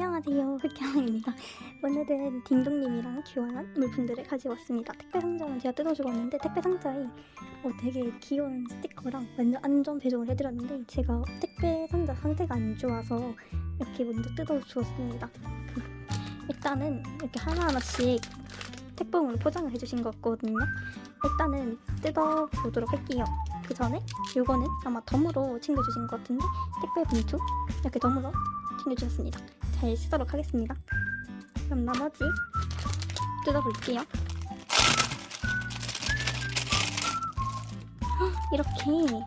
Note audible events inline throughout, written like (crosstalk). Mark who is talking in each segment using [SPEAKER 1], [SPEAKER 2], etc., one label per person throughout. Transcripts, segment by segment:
[SPEAKER 1] 안녕하세요. 흑경입니다. 오늘은 딩동님이랑 교환한 물품들을 가지고 왔습니다. 택배 상자는 제가 뜯어주고 왔는데 택배 상자에 어, 되게 귀여운 스티커랑 완전 안전 배송을 해드렸는데 제가 택배 상자 상태가 안 좋아서 이렇게 먼저 뜯어주었습니다. 일단은 이렇게 하나하나씩 택배용으로 포장을 해주신 것 같거든요. 일단은 뜯어보도록 할게요. 그 전에 이거는 아마 덤으로 챙겨주신 것 같은데 택배 봉투 이렇게 덤으로 챙겨주셨습니다. 잘 쓰도록 하겠습니다. 그럼 나머지 뜯어볼게요. 헉, 이렇게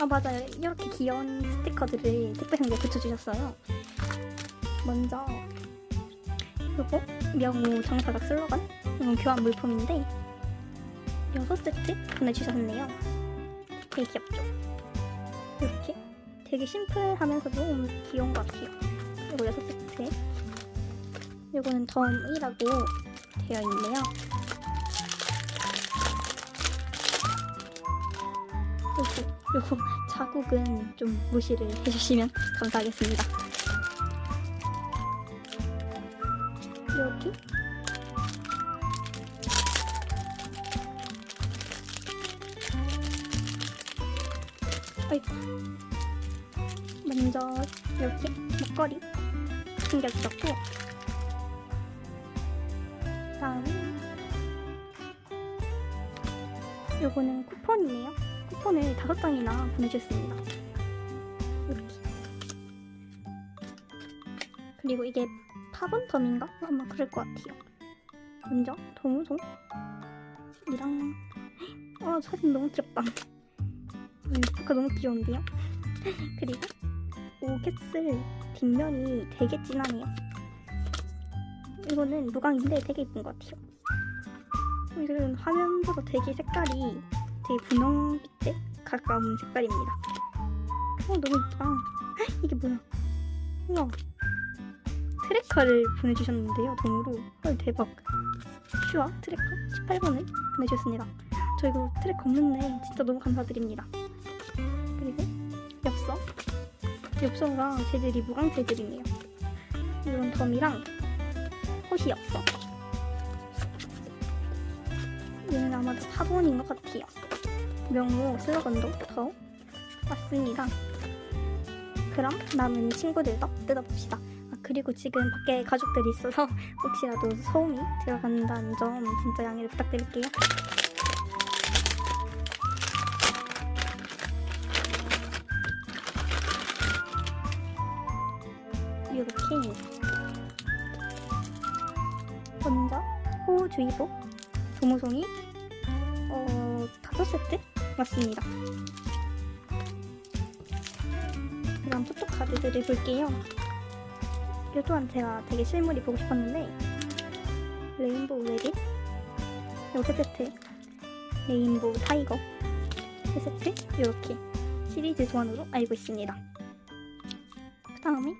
[SPEAKER 1] 아 맞아요. 이렇게 귀여운 스티커들을 택배 상자에 붙여주셨어요. 먼저 요거 명호 정사각 슬로건 이건 교환 물품인데 6세트 보내주셨네요. 되게 귀엽죠? 이렇게 되게 심플하면서도 귀여운 것 같아요. 이거 6세트. 이거는 덤이라고 되어 있네요. 요거, 요거 (laughs) 자국은 좀 무시를 해주시면 (laughs) 감사하겠습니다. 여기 아이고 먼저 이렇게 목걸이 챙겨주셨고. 다음 요거는 쿠폰이네요. 쿠폰을 다섯 장이나 보내주셨습니다. 이렇게. 그리고 이게 파본텀인가? 아마 그럴 것 같아요. 먼저 도무송 이랑. 어 사진 너무 귀엽다. 이 포카 너무 귀여운데요? (laughs) 그리고 오켓슬 뒷면이 되게 진하네요. 이거는 무광인데 되게 예쁜 것 같아요. 이거는 화면보다 되게 색깔이 되게 분홍빛에 가까운 색깔입니다. 어 너무 예쁘다. 헉, 이게 뭐야? 우와 트래커를 보내주셨는데요. 덤으로 헐 대박. 슈아 트래커 18번을 보내주셨습니다. 저 이거 트래커 없는데 진짜 너무 감사드립니다. 엽서가 재질이 무광 재질이네요. 이런 덤이랑 호시 엽서 얘는 아마도 4번인 것 같아요. 명호 슬로건도 더. 왔습니다. 그럼 남은 친구들도 뜯어봅시다. 아, 그리고 지금 밖에 가족들이 있어서 (laughs) 혹시라도 소음이 들어간다는 점 진짜 양해를 부탁드릴게요 이렇게 먼저 호주의보? 도무송이? 어 다섯 세트? 맞습니다. 그럼 포토 카드들을 볼게요. 이 또한 제가 되게 실물이 보고 싶었는데 레인보우 레빗 이거 세 세트. 레인보우 타이거? 세 세트? 이렇게 시리즈 소환으로 알고 있습니다. 그 다음에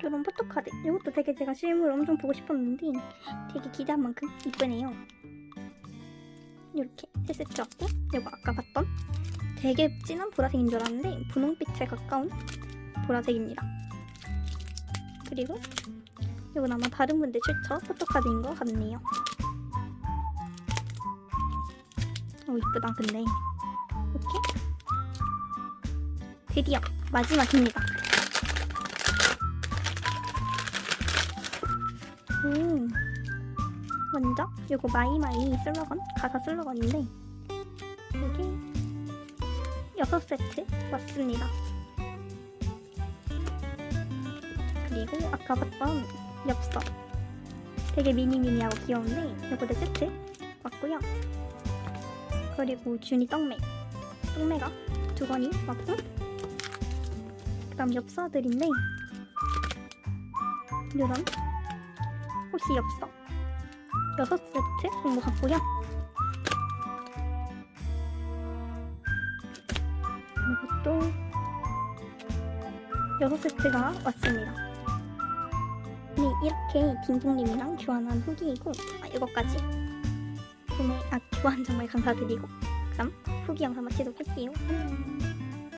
[SPEAKER 1] 이런 포토카드 이것도 되게 제가 실물 엄청 보고 싶었는데 되게 기대한 만큼 이쁘네요. 이렇게 세 세트 왔고 이거 아까 봤던 되게 진한 보라색인 줄 알았는데 분홍빛에 가까운 보라색입니다. 그리고 이건 아마 다른 분들 출처 포토카드인 것 같네요. 오 이쁘다 근데. 이렇게 드디어 마지막입니다 음. 먼저 요거 마이마이 슬로건 가사 슬로건인데 여기 6세트 왔습니다. 그리고 아까 봤던 엽서. 되게 미니미니하고 귀여운데 요거 4세트 왔고요. 그리고 준이 떡메 떡메가 두 번이 왔고 그 다음 엽서들인데 요런 혹시 엽서 여섯 세트 정도 같고요. 이것도 여섯 세트가 왔습니다. 네, 이렇게 딩동님이랑 교환한 후기이고 아, 이거까지 구매 아 교환 정말 감사드리고 그럼 후기 영상 마치도록 할게요. 안녕.